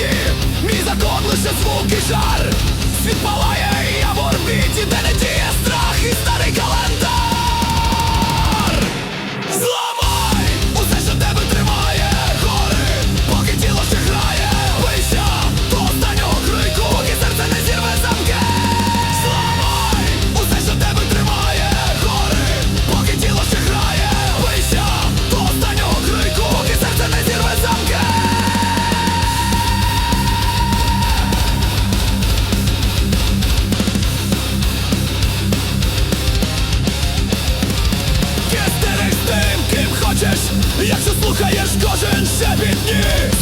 світі, мій закон лише звук і жар, світ палає, я в орбіті, де не діє Слухаєш кожен шепіт ніг